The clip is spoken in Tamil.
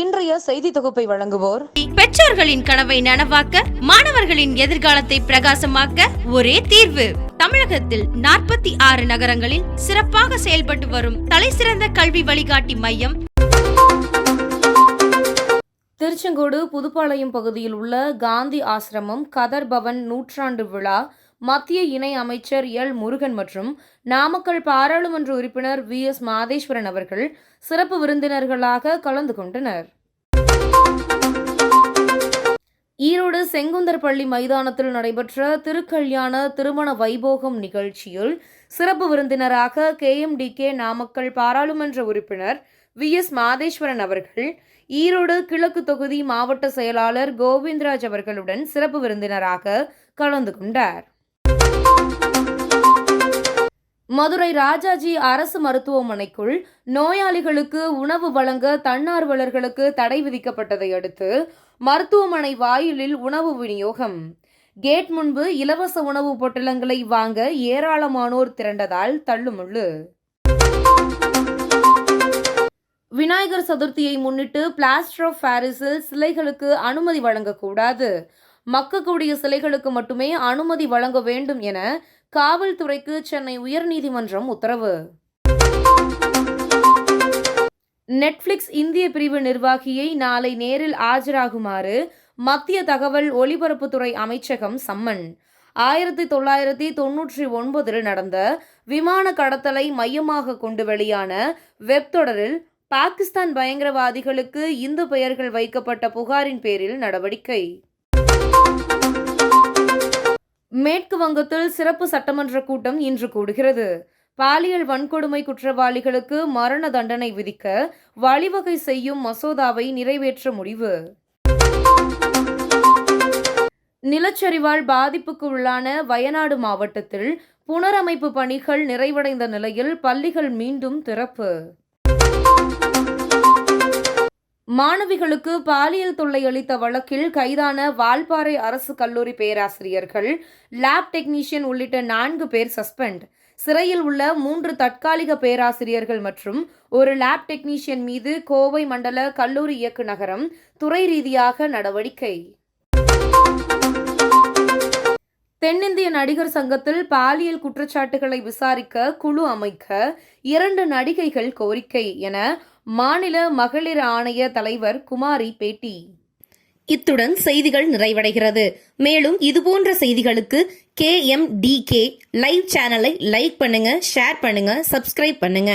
இன்றைய செய்தி தொகுப்பை வழங்குவோர் பெற்றோர்களின் கனவை நனவாக்க மாணவர்களின் எதிர்காலத்தை பிரகாசமாக்க ஒரே தீர்வு. தமிழகத்தில் நாற்பத்தி ஆறு நகரங்களில் சிறப்பாக செயல்பட்டு வரும் தலைசிறந்த கல்வி வழிகாட்டி மையம். திருச்செங்கோடு புதுப்பாளையம் பகுதியில் உள்ள காந்தி ஆசிரமம் கதர் பவன் நூற்றாண்டு விழா மத்திய இணை அமைச்சர் எல். முருகன் மற்றும் நாமக்கல் பாராளுமன்ற உறுப்பினர் வி. எஸ். மாதேஸ்வரன் அவர்கள் சிறப்பு விருந்தினர்களாக கலந்து கொண்டனர். ஈரோடு செங்குந்தர் பள்ளி மைதானத்தில் நடைபெற்ற திருக்கல்யாண திருமண வைபோகம் நிகழ்ச்சியில் சிறப்பு விருந்தினராக கேஎம்டிகே நாமக்கல் பாராளுமன்ற உறுப்பினர் வி. எஸ். மாதேஸ்வரன் அவர்கள் ஈரோடு கிழக்கு தொகுதி மாவட்ட செயலாளர் கோவிந்தராஜ் அவர்களுடன் சிறப்பு விருந்தினராக கலந்து கொண்டார். மதுரை ராஜாஜி அரசு மருத்துவமனைக்குள் நோயாளிகளுக்கு உணவு வழங்க தன்னார்வலர்களுக்கு தடை விதிக்கப்பட்டதை அடுத்து மருத்துவமனை வாயிலில் உணவு விநியோகம். கேட் முன்பு இலவச உணவு பொட்டலங்களை வாங்க ஏராளமானோர் திரண்டதால் தள்ளுமுள்ளு. விநாயகர் சதுர்த்தியை முன்னிட்டு பிளாஸ்டர் ஆஃப் பாரிஸில் சிலைகளுக்கு அனுமதி வழங்கக்கூடாது. மக்கக்கூடிய சிலைகளுக்கு மட்டுமே அனுமதி வழங்க வேண்டும் என காவல்துறைக்கு சென்னை உயர்நீதிமன்றம் உத்தரவு. நெட்ஃபிளிக்ஸ் இந்திய பிரிவு நிர்வாகியை நாளை நேரில் ஆஜராகுமாறு மத்திய தகவல் ஒலிபரப்புத்துறை அமைச்சகம் சம்மன். ஆயிரத்தி தொள்ளாயிரத்தி தொன்னூற்றி ஒன்பதில் நடந்த விமான கடத்தலை மையமாக கொண்டு வெளியான வெப் தொடரில் பாகிஸ்தான் பயங்கரவாதிகளுக்கு இந்து பெயர்கள் வைக்கப்பட்ட புகாரின் பேரில் நடவடிக்கை. மேற்கு வங்கத்தில் சிறப்பு சட்டமன்ற கூட்டம் இன்று கூடுகிறது. பாலியல் வன்கொடுமை குற்றவாளிகளுக்கு மரண தண்டனை விதிக்க வழிவகை செய்யும் மசோதாவை நிறைவேற்ற முடிவு. நிலச்சரிவால் பாதிப்புக்கு உள்ளான வயநாடு மாவட்டத்தில் புனரமைப்பு பணிகள் நிறைவடைந்த நிலையில் பள்ளிகள் மீண்டும் திறப்பு. மாணவிகளுக்கு பாலியல் தொல்லை அளித்த வழக்கில் கைதான வால்பாறை அரசு கல்லூரி பேராசிரியர்கள் லேப் டெக்னீஷியன் உள்ளிட்ட நான்கு பேர் சஸ்பெண்ட். சிறையில் உள்ள மூன்று தற்காலிக பேராசிரியர்கள் மற்றும் ஒரு லேப் டெக்னீஷியன் மீது கோவை மண்டல கல்லூரி இயக்குநகரம் துறை ரீதியாக நடவடிக்கை. தென்னிந்திய நடிகர் சங்கத்தில் பாலியல் குற்றச்சாட்டுகளை விசாரிக்க குழு அமைக்க இரண்டு நடிகைகள் கோரிக்கை என மாநில மகளிர் ஆணைய தலைவர் குமாரி பேட்டி. இத்துடன் செய்திகள் நிறைவடைகிறது. மேலும் இதுபோன்ற செய்திகளுக்கு K M D K live சேனலை லைக் பண்ணுங்க ஷேர் பண்ணுங்க சப்ஸ்கிரைப் பண்ணுங்க.